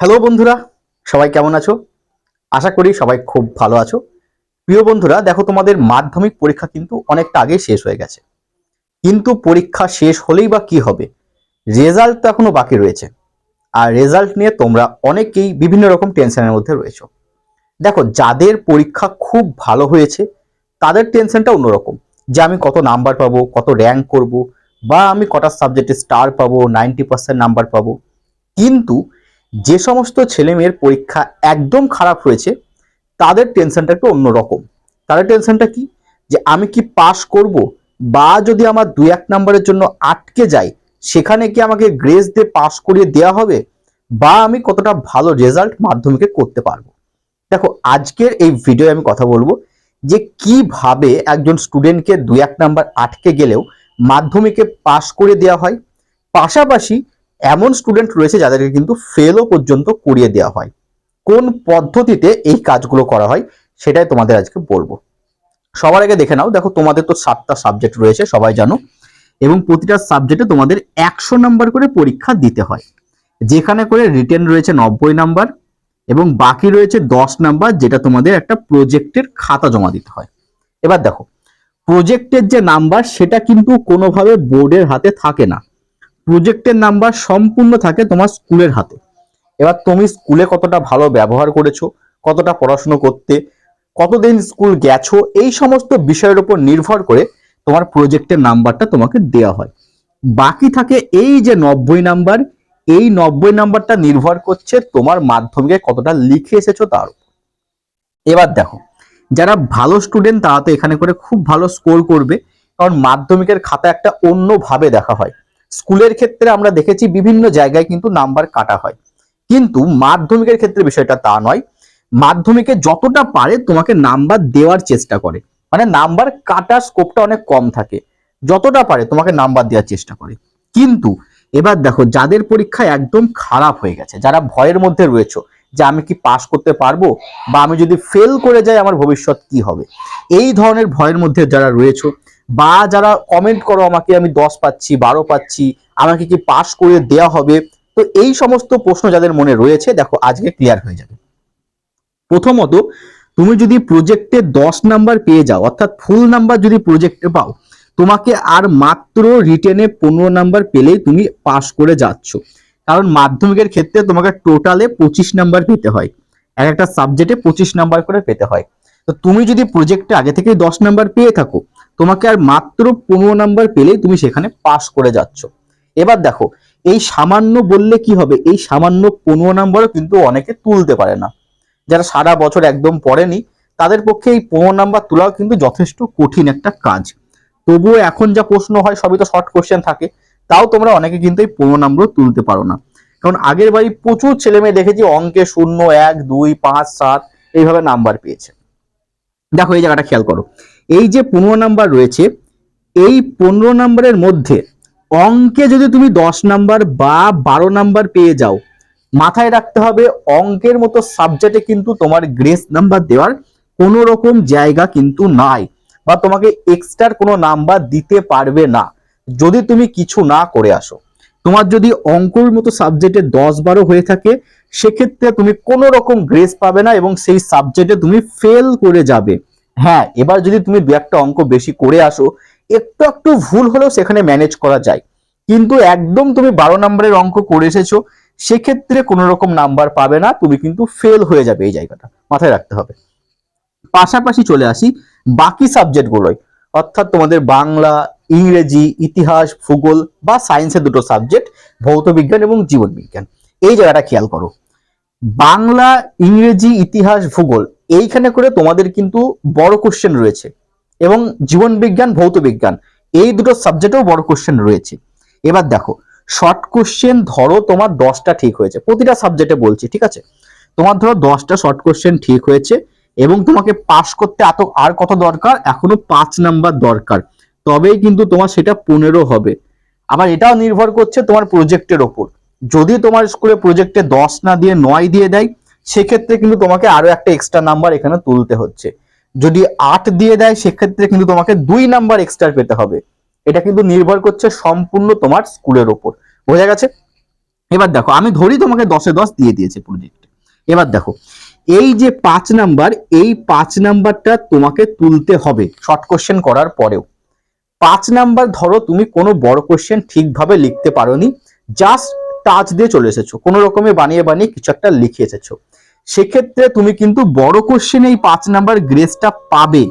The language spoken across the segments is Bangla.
হ্যালো বন্ধুরা, সবাই কেমন আছো? আশা করি সবাই খুব ভালো আছো। প্রিয় বন্ধুরা, দেখো তোমাদের মাধ্যমিক পরীক্ষা কিন্তু অনেকটা আগে শেষ হয়ে গেছে। কিন্তু পরীক্ষা শেষ হলেই বা কি হবে? রেজাল্ট তো এখনও বাকি রয়েছে। আর রেজাল্ট নিয়ে তোমরা অনেকেই বিভিন্ন রকম টেনশনের মধ্যে রয়েছো। দেখো, যাদের পরীক্ষা খুব ভালো হয়েছে, তাদের টেনশনটা অন্যরকম। যে আমি কত নাম্বার পাবো, কত র্যাঙ্ক করব, বা আমি কটা সাবজেক্টে স্টার পাবো নাইনটি পার্সেন্ট নাম্বার পাবো। কিন্তু যে সমস্ত ছেলে মেয়ের পরীক্ষা একদম খারাপ হয়েছে, তাদের টেনশনটা একটু অন্যরকম। তাদের টেনশনটা কি? যে আমি কি পাস করব বা যদি আমার দু এক নম্বরের জন্য আটকে যাই সেখানে কি আমাকে গ্রেস দিয়ে পাস করিয়ে দেওয়া হবে? বা আমি কতটা ভালো রেজাল্ট মাধ্যমিকে করতে পারব? দেখো, আজকের এই ভিডিও আমি কথা বলব যে কীভাবে একজন স্টুডেন্টকে দু এক নাম্বার আটকে গেলেও মাধ্যমিকে পাস করে দেওয়া হয়। পাশাপাশি এমন স্টুডেন্ট রয়েছে যাদেরকে কিন্তু ফেলও পর্যন্ত করিয়ে দেওয়া হয়। কোন পদ্ধতিতে এই কাজগুলো করা হয় সেটাই তোমাদের আজকে বলব। সবার আগে দেখে নাও, দেখো তোমাদের তো সাতটা সাবজেক্ট রয়েছে, সবাই জানো। এবং প্রতিটা সাবজেক্টে তোমাদের একশো নাম্বার করে পরীক্ষা দিতে হয়। যেখানে করে রিটেন রয়েছে নব্বই নাম্বার এবং বাকি রয়েছে দশ নাম্বার যেটা তোমাদের একটা প্রজেক্টের খাতা জমা দিতে হয়। এবার দেখো প্রজেক্টের যে নাম্বার সেটা কিন্তু কোনোভাবে বোর্ডের হাতে থাকে না। প্রজেক্টের নাম্বার সম্পূর্ণ থাকে তোমার স্কুলের হাতে। এবার তুমি স্কুলে কতটা ভালো ব্যবহার করেছ, কতটা পড়াশুনো করতে, কতদিন স্কুল গেছো, এই সমস্ত বিষয়ের উপর নির্ভর করে তোমার প্রজেক্টের নাম্বারটা তোমাকে দেওয়া হয়। বাকি থাকে এই যে নব্বই নাম্বার এই নব্বই নাম্বারটা নির্ভর করছে তোমার মাধ্যমিকে কতটা লিখে এসেছ তার উপর। এবার দেখো, যারা ভালো স্টুডেন্ট তারা তো এখানে করে খুব ভালো স্কোর করবে, কারণ মাধ্যমিকের খাতা একটা অন্যভাবে দেখা হয়। স্কুলের ক্ষেত্রে আমরা দেখেছি বিভিন্ন জায়গায় কিন্তু নাম্বার কাটা হয়। কিন্তু মাধ্যমিকের ক্ষেত্রে বিষয়টা তা নয়। মাধ্যমিকে যতটা পারে তোমাকে নাম্বার দেওয়ার চেষ্টা করে। মানে নাম্বার কাটার স্কোপটা অনেক কম থাকে। যতটা পারে তোমাকে নাম্বার দেওয়ার চেষ্টা করে। কিন্তু এবার দেখো, যাদের পরীক্ষা একদম খারাপ হয়ে গেছে, যারা ভয়ের মধ্যে রয়েছে যে আমি কি পাশ করতে পারব বা আমি যদি ফেল করে যাই, আমার ভবিষ্যৎ কি হবে? এই ধরনের ভয়ের মধ্যে যারা রয়েছে বা যারা কমেন্ট করো আমাকে, আমি দশ পাচ্ছি, বারো পাচ্ছি, আমাকে কি পাস করে দেওয়া হবে? তো এই সমস্ত প্রশ্ন যাদের মনে রয়েছে, দেখো আজকে ক্লিয়ার হয়ে যাবে। প্রথমত, তুমি যদি প্রজেক্টে দশ নাম্বার পেয়ে যাও, অর্থাৎ ফুল নাম্বার যদি প্রজেক্টে পাও, তোমাকে আর মাত্র রিটেনে পনেরো নাম্বার পেলেই তুমি পাস করে যাচ্ছ। কারণ মাধ্যমিকের ক্ষেত্রে তোমাকে টোটালে পঁচিশ নাম্বার পেতে হয়। এক একটা সাবজেক্টে পঁচিশ নাম্বার করে পেতে হয়। তো তুমি যদি প্রজেক্টে আগে থেকেই দশ নাম্বার পেয়ে থাকো তোমাকে আর মাত্র পনেরো নাম্বার পেলেই তুমি সেখানে পাস করে যাচ্ছ। এবার দেখো, এই সামান্য বললে কি হবে? এই সামান্য পনেরো নাম্বারও কিন্তু অনেকে তুলতে পারে না। যারা সারা বছর একদম পড়েনি, তাদের পক্ষে এই পনেরো নাম্বার তোলাও কিন্তু যথেষ্ট কঠিন একটা কাজ। তবুও এখন যা প্রশ্ন হয়, সবই তো শর্ট কোশ্চেন থাকে। তাও তোমরা অনেকে কিন্তু এই পনেরো নাম্বার তুলতে পারো না। কারণ আগের বাড়ি প্রচুর ছেলে মেয়ে দেখেছি, অঙ্কে শূন্য, এক, দুই, পাঁচ, সাত, এইভাবে নাম্বার পেয়েছে। দেখো, এই জায়গাটা খেয়াল করো। এই যে পনেরো নাম্বার রয়েছে, এই পনেরো নাম্বারের মধ্যে অঙ্কে যদি তুমি দশ নাম্বার বা বারো নাম্বার পেয়ে যাও, মাথায় রাখতে হবে অঙ্কের মতো সাবজেক্টে কিন্তু তোমার গ্রেস নাম্বার দেওয়ার কোনো রকম জায়গা কিন্তু নাই বা তোমাকে এক্সট্রার কোনো নাম্বার দিতে পারবে না। যদি তুমি কিছু না করে আসো, তোমার যদি অঙ্কর মতো সাবজেক্টে দশ বারো হয়ে থাকে, সেক্ষেত্রে তুমি কোনো রকম গ্রেস পাবে না এবং সেই সাবজেক্টে তুমি ফেল করে যাবে। হ্যাঁ এবার যদি তুমি দু একটা অঙ্ক বেশি করে আসো, একটু একটু ভুল হলেও সেখানে ম্যানেজ করা যায়। কিন্তু একদম তুমি বারো নম্বরের অঙ্ক করে এসেছ, সেক্ষেত্রে কোনো রকম নাম্বার পাবে না, তুমি কিন্তু ফেল হয়ে যাবে এই জায়গাটা। মাথায় রাখতে হবে। পাশাপাশি চলে আসি বাকি সাবজেক্টগুলোয় অর্থাৎ তোমাদের বাংলা, ইংরেজি, ইতিহাস, ভূগোল বা সায়েন্সের দুটো সাবজেক্ট ভৌত বিজ্ঞান এবং জীবন বিজ্ঞান। এই জায়গাটা খেয়াল করো। বাংলা, ইংরেজি, ইতিহাস, ভূগোল এইখানে করে তোমাদের কিন্তু বড় কোশ্চেন রয়েছে। এবং জীবন বিজ্ঞান, ভৌত বিজ্ঞান, এই দুটো সাবজেক্টেও বড় কোশ্চেন রয়েছে। এবার দেখো শর্ট কোশ্চেন ধরো তোমার দশটা ঠিক হয়েছে। প্রতিটা সাবজেক্টে বলছি, ঠিক আছে? তোমার ধরো দশটা শর্ট কোশ্চেন ঠিক হয়েছে এবং তোমাকে পাশ করতে এত আর কত দরকার? এখনও পাঁচ নাম্বার দরকার। তবেই কিন্তু তোমার সেটা পনেরো হবে। আবার এটাও নির্ভর করছে তোমার প্রজেক্টের ওপর। যদি তোমার স্কুলে প্রজেক্টে দশ না দিয়ে নয় দিয়ে দেয় সেক্ষেত্রে কিন্তু তোমাকে আরও একটা এক্সট্রা নাম্বার এখানে তুলতে হচ্ছে। যদি আট দিয়ে দেয়, সেক্ষেত্রে কিন্তু তোমাকে দুই নাম্বার এক্সট্রা পেতে হবে। এটা কিন্তু নির্ভর করছে সম্পূর্ণ তোমার স্কুলের ওপর। বোঝা গেছে? এবার দেখো, আমি ধরি তোমাকে দশে দশ দিয়ে দিয়েছে প্রজেক্ট এবার দেখো, এই যে পাঁচ নাম্বার এই পাঁচ নাম্বারটা তোমাকে তুলতে হবে শর্ট কোশ্চেন করার পরেও। পাঁচ নাম্বার ধরো তুমি কোনো বড় কোশ্চেন ঠিকভাবে লিখতে পারোনি জাস্ট টাচ দিয়ে চলে এসেছ। কোনো রকমে বানিয়ে বানিয়ে কিছু একটা লিখে এসেছ। সেক্ষেত্রে তুমি কিন্তু বড় কোশ্চেন এই পাঁচ নাম্বার গ্রেসটা পাবে।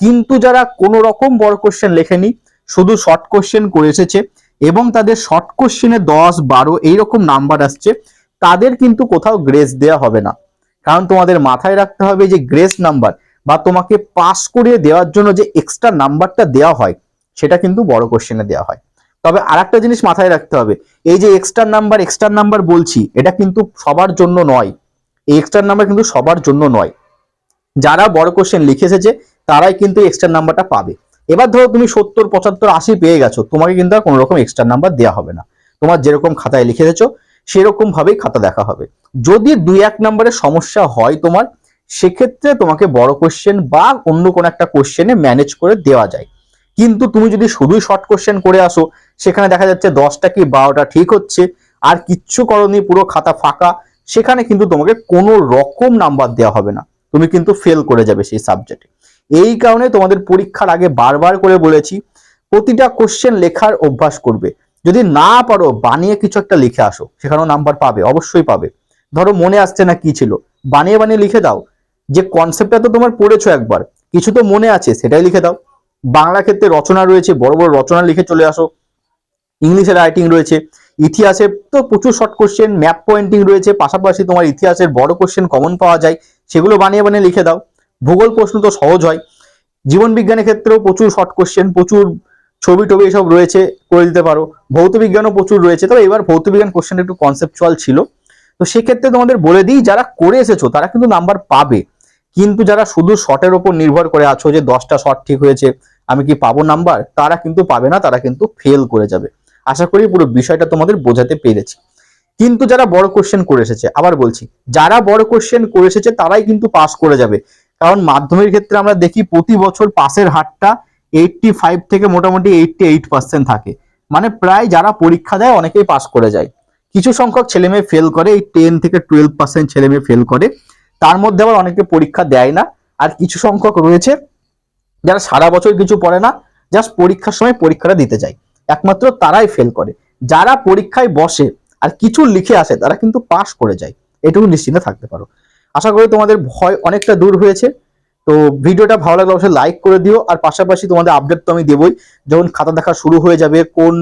কিন্তু যারা কোনো রকম বড় কোশ্চেন লেখেনি, শুধু শর্ট কোশ্চেন করে এসেছে এবং তাদের শর্ট কোশ্চেনে দশ, বারো এইরকম নাম্বার আসছে, তাদের কিন্তু কোথাও গ্রেস দেওয়া হবে না। কারণ তোমাদের মাথায় রাখতে হবে যে গ্রেস নাম্বার বা তোমাকে পাস করিয়ে দেওয়ার জন্য যে এক্সট্রা নাম্বারটা দেওয়া হয়, সেটা কিন্তু বড় কোশ্চেনে দেওয়া হয়। তবে আর জিনিস মাথায় রাখতে হবে, এই যে এক্সট্রা নাম্বার এক্সট্রা নাম্বার বলছি, এটা কিন্তু সবার জন্য নয়। এই এক্সট্রা নাম্বার কিন্তু সবার জন্য নয়। যারা বড় কোশ্চেন লিখে এসেছে তারাই কিন্তু এক্সট্রা নাম্বারটা পাবে। এবার ধরো তুমি সত্তর, পঁচাত্তর, আশি পেয়ে গেছো, তোমাকে কিন্তু আর কোনো রকম এক্সট্রা নাম্বার দেওয়া হবে না। তোমার যেরকম খাতায় লিখে এসেছ সেরকম ভাবেই খাতা দেখা হবে। যদি দুই এক নম্বরের সমস্যা হয় তোমার, সেক্ষেত্রে তোমাকে বড় কোশ্চেন বা অন্য কোনো একটা কোশ্চেনে ম্যানেজ করে দেওয়া যায়। কিন্তু তুমি যদি শুধুই শর্ট কোশ্চেন করে আসো, সেখানে দেখা যাচ্ছে দশটা কি বারোটা ঠিক হচ্ছে, আর কিচ্ছু করনি, পুরো খাতা ফাঁকা সেখানে কিন্তু তোমাকে কোনো রকম নাম্বার দেওয়া হবে না। তুমি কিন্তু ফেল করে যাবে সেই সাবজেক্টে এই কারণে তোমাদের পরীক্ষার আগে বারবার করে বলেছি, প্রতিটা কোশ্চেন লেখার অভ্যাস করবে। যদি না পারো, বানিয়ে কিছু একটা লিখে আসো। সেখানেও নাম্বার পাবে, অবশ্যই পাবে। ধরো মনে আসছে না কি ছিল। বানিয়ে বানিয়ে লিখে দাও। যে কনসেপ্টটা তো তোমার পড়েছো একবার, কিছু তো মনে আছে, সেটাই লিখে দাও। বাংলা ক্ষেত্রে রচনা রয়েছে, বড় বড় রচনা লিখে চলে আসো। ইংলিশে রাইটিং রয়েছে। ইতিহাসে তো প্রচুর শর্ট কোশ্চেন ম্যাপ পয়েন্টিং রয়েছে, পাশাপাশি তোমার ইতিহাসের বড় কোশ্চেন কমন পাওয়া যায়, সেগুলো বানিয়ে বানিয়ে লিখে দাও। ভূগোল প্রশ্ন তো সহজ হয়। জীবন বিজ্ঞানের ক্ষেত্রেও প্রচুর শর্ট কোশ্চেন প্রচুর ছবি টবি এসব রয়েছে, করে দিতে পারো। ভৌত বিজ্ঞানও প্রচুর রয়েছে। তবে এবার ভৌত বিজ্ঞান কোশ্চেন একটু কনসেপচুয়াল ছিল। তো সেক্ষেত্রে তোমাদের বলে দিই, যারা করে এসেছ, তারা কিন্তু নাম্বার পাবে। কিন্তু যারা শুধু শর্টের ওপর নির্ভর করে আছো যে দশটা শর্ট ঠিক হয়েছে, আমি কি পাবো নাম্বার তারা কিন্তু পাবে না, তারা কিন্তু ফেল করে যাবে। আশা করি পুরো বিষয়টা তোমাদের বোঝাতে পেরেছি। কিন্তু যারা বড় কোশ্চেন করে এসেছে, আবার বলছি, যারা বড় কোশ্চেন করে এসেছে তারাই কিন্তু পাস করে যাবে। কারণ মাধ্যমিক ক্ষেত্রে আমরা দেখি প্রতি বছর পাসের হারটা এইটটি ফাইভ থেকে মোটামুটি এইটটি এইট পার্সেন্ট থাকে। মানে প্রায় যারা পরীক্ষা দেয় অনেকেই পাস করে যায়। কিছু সংখ্যক ছেলে মেয়ে ফেল করে, এই টেন থেকে টুয়েলভ পার্সেন্ট ছেলে মেয়ে ফেল করে। তার মধ্যে আবার অনেকে পরীক্ষা দেয় না। আর কিছু সংখ্যক রয়েছে, যারা সারা বছর কিছু পড়ে না জাস্ট পরীক্ষার সময় পরীক্ষাটা দিতে যায়। একমাত্র তারাই ফেল করে। যারা পরীক্ষায় বসে আর কিছু লিখে আসে, তারা কিন্তু পাশ করে যায়। এটুকু নিশ্চিন্তে থাকতে পারো। আশা করি তোমাদের ভয় অনেকটা দূর হয়েছে। তো ভিডিওটা ভালো লাগলে অবশ্যই লাইক করে দিও। আর পাশাপাশি তোমাদের আপডেট তো আমি দেবই। যখন খাতা দেখা শুরু হয়ে যাবে, কোন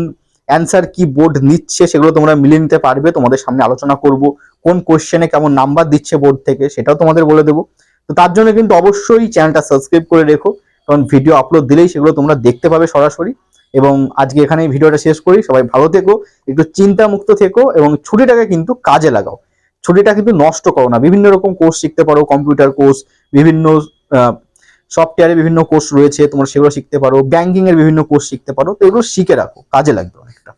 অ্যান্সার কি বোর্ড নিচ্ছে, সেগুলো তোমরা মিলিয়ে নিতে পারবে। তোমাদের সামনে আলোচনা করব, কোন কোশ্চেনে কেমন নাম্বার দিচ্ছে বোর্ড থেকে, সেটাও তোমাদের বলে দেবো। তো তার জন্য কিন্তু অবশ্যই চ্যানেলটা সাবস্ক্রাইব করে রেখো। কারণ ভিডিও আপলোড দিলেই সেগুলো তোমরা দেখতে পাবে সরাসরি। এবং আজকে এখানে ভিডিওটা শেষ করি। সবাই ভালো থেকো, একটু চিন্তামুক্ত থেকো এবং ছুটিটাকে কিন্তু কাজে লাগাও। ছুটিটা কিন্তু নষ্ট করো না। বিভিন্ন রকম কোর্স শিখতে পারো কম্পিউটার কোর্স বিভিন্ন সফটওয়্যারে বিভিন্ন কোর্স রয়েছে, তোমরা সেগুলো শিখতে পারো। ব্যাংকিং এর বিভিন্ন কোর্স শিখতে পারো। তো এগুলো শিখে রাখো, কাজে লাগবে অনেকটা।